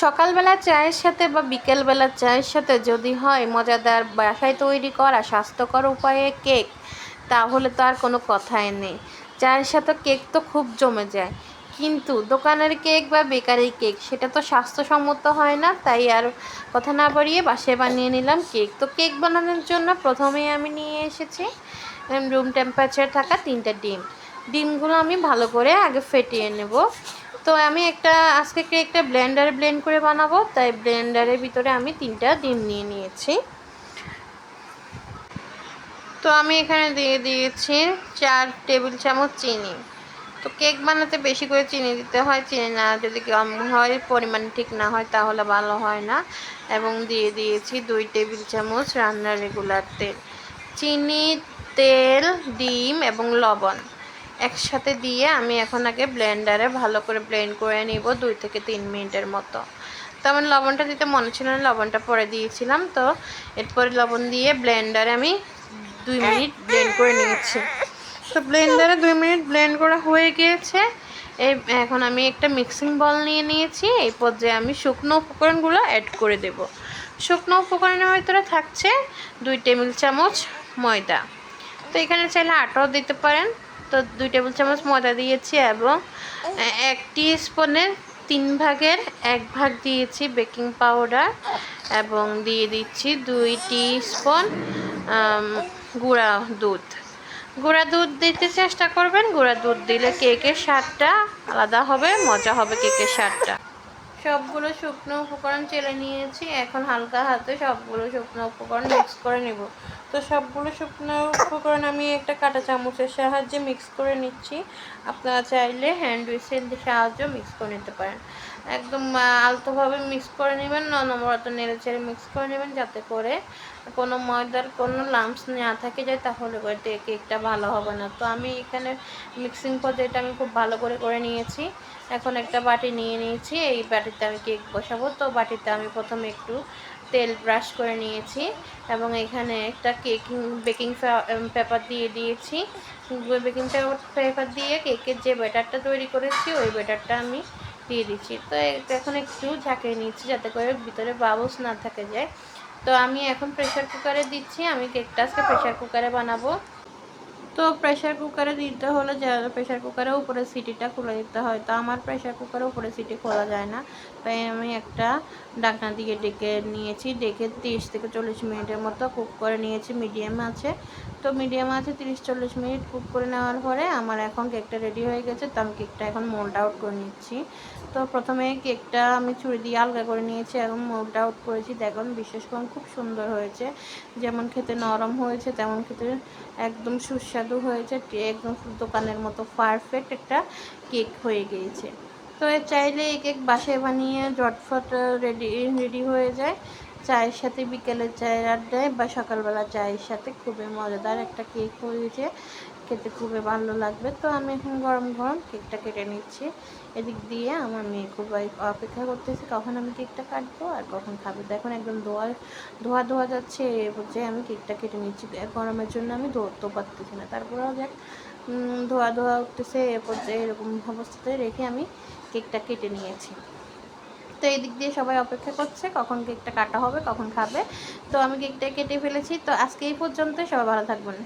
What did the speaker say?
সকালবেলা চায়ের সাথে বা বিকেলবেলা চায়ের সাথে যদি হয় মজাদার বাসায় তৈরি করা স্বাস্থ্যকর উপায়ে কেক, তাহলে তো আর কোনো কথাই নেই। চায়ের সাথে কেক তো খুব জমে যায়। কিন্তু দোকানের কেক বা বেকারি কেক, সেটা তো স্বাস্থ্যসম্মত হয় না, তাই আর কথা না বাড়িয়ে বাসায় বানিয়ে নিলাম কেক। তো কেক বানানোর জন্য প্রথমেই আমি নিয়ে এসেছি রুম টেম্পারেচার থাকা তিনটা ডিম। ডিমগুলো আমি ভালো করে আগে ফেটিয়ে নেব। তো আমি একটা, আজকে কেকটা ব্লেন্ডারে ব্লেন্ড করে বানাবো? তাই ব্লেন্ডারের ভিতরে আমি তিনটা ডিম নিয়ে নিয়েছি। তো আমি এখানে দিয়ে দিয়েছি চার টেবিল চামচ চিনি। তো কেক বানাতে বেশি করে চিনি দিতে হয়, চিনি না যদি কম হয়, পরিমাণ ঠিক না হয় তাহলে ভালো হয় না। এবং দিয়ে দিয়েছি দুই টেবিল চামচ রান্নার রেগুলার তেল। চিনি, তেল, ডিম এবং লবণ। একসাথে দিয়ে আমি এখন আগে ব্লেন্ডারে ভালো করে ব্লেন্ড করে নিব দুই থেকে তিন মিনিটের মতো। তো আমার লবণটা দিতে মনে ছিল না, লবণটা পরে দিয়েছিলাম। তো এরপরে লবণ দিয়ে ব্লেন্ডারে আমি দুই মিনিট ব্লেন্ড করে নিয়েছি। তো ব্লেন্ডারে দুই মিনিট ব্লেন্ড করা হয়ে গিয়েছে। এই এখন আমি একটা মিক্সিং বল নিয়ে নিয়েছি। এই পর্যায়ে আমি শুকনো উপকরণগুলো অ্যাড করে দেব। শুকনো উপকরণের ভিতরে থাকছে দুই টেবিল চামচ ময়দা। তো এখানে চাইলে আটাও দিতে পারেন। তো দুই টেবিল চামচ ময়দা দিয়েছি এবং এক স্পুনের তিন ভাগের এক ভাগ দিয়েছি বেকিং পাউডার এবং দিয়ে দিচ্ছি দুই স্পুন গুঁড়া দুধ। গুঁড়া দুধ দিতে চেষ্টা করবেন, গুঁড়া দুধ দিলে কেকের স্বাদটা আলাদা হবে, মজা হবে কেকের স্বাদটা। সবগুলো শুকনো উপকরণ চেলে নিয়েছি, এখন হালকা হাতে সবগুলো শুকনো উপকরণ মিক্স করে নিব। তো সবগুলো শুকনো উপকরণ আমি একটা কাঁটা চামচের সাহায্যে মিক্স করে নিচ্ছি। আপনারা চাইলে হ্যান্ড উইসেল সাহায্যে মিক্স করে নিতে পারেন। একদম আলতোভাবে মিক্স করে নেবেন, অনবরত নেড়ে চেড়ে মিক্স করে নেবেন যাতে করে কোনো ময়দার কোনো লাম্পস না থাকে যায়, তাহলে করে কেকটা ভালো হবে না। তো আমি এখানে মিক্সিং পদ্ধতিটা আমি খুব ভালো করে করে নিয়েছি। এখন একটা বাটি নিয়ে নিয়েছি, এই বাটিতে আমি কেক বসাবো। তো বাটিতে আমি প্রথমে একটু তেল ব্রাশ করে নিয়েছি এবং এখানে একটা কেকিং, বেকিং পেপার দিয়ে দিয়েছি। বেকিং পেপার দিয়ে কেকের যে ব্যাটারটা তৈরি করেছি, ওই ব্যাটারটা আমি দিয়ে দিচ্ছি। তো এখন একটু ঝাঁকিয়ে নিচ্ছি যাতে করে ভিতরে বাবস না থাকে যায়। তো আমি এখন প্রেশার কুকারে দিচ্ছি, আমি কেকটা আজকে প্রেশার কুকারে বানাবো। তো প্রেশার কুকারে দিতে হলে প্রেশার কুকারে উপরে সিটিটা খুলে দিতে হয়। তো আমার প্রেশার কুকারে উপরে সিটি খোলা যায় না। তাই আমি একটা ডাকনা দিয়ে ডেকে নিয়েছি। ডেকে তিরিশ থেকে চল্লিশ মিনিটের মতো কুক করে নিয়েছি। মিডিয়াম আছে। তো মিডিয়াম আছে, তিরিশ চল্লিশ মিনিট কুক করে নেওয়ার পরে আমার এখন কেকটা রেডি হয়ে গেছে। তো আমি কেকটা এখন মোল্ড আউট করে নিচ্ছি। তো প্রথমে কেকটা আমি ছুরি দিয়ে আলগা করে নিয়েছি এখন মোল্ড আউট করেছি। দেখুন, বিশেষ করে খুব সুন্দর হয়েছে। যেমন খেতে নরম হয়েছে, তেমন খেতে একদম সুস্বাদু হয়েছে। একদম দোকানের মতো পারফেক্ট একটা কেক হয়ে গিয়েছে। তো চাইলে এই কেক বাসায় বানিয়ে জটফট রেডি রেডি হয়ে যায়। চায়ের সাথে বিকেলের চায়ের আড্ডায় বা সকালবেলা চায়ের সাথে খুবই মজাদার একটা কেক হয়েছে। খেতে খুবই ভালো লাগবে। তো আমি এখন গরম গরম কেকটা কেটে নিচ্ছি। এদিক দিয়ে আমার মেয়ে খুব অপেক্ষা করতেছে কখন আমি কেকটা কাটবো আর কখন খাব। তো এখন একদম ধোয়া ধোয়া ধোয়া যাচ্ছে এ পর্যায়ে আমি কেকটা কেটে নিচ্ছি। গরমের জন্য আমি ধরতেও পারতেছি না। তারপরেও দেখ ধোয়া ধোয়া উঠতেছে এ পর্যায়ে এরকম অবস্থাতে রেখে আমি কেকটা কেটে নিয়েছি। তো এই দিক দিয়ে সবাই অপেক্ষা করছে কখন কেকটা কাটা হবে, কখন খাবে। তো আমি কেকটা কেটে ফেলেছি। তো আজকে এই পর্যন্ত সবাই ভালো থাকবেন।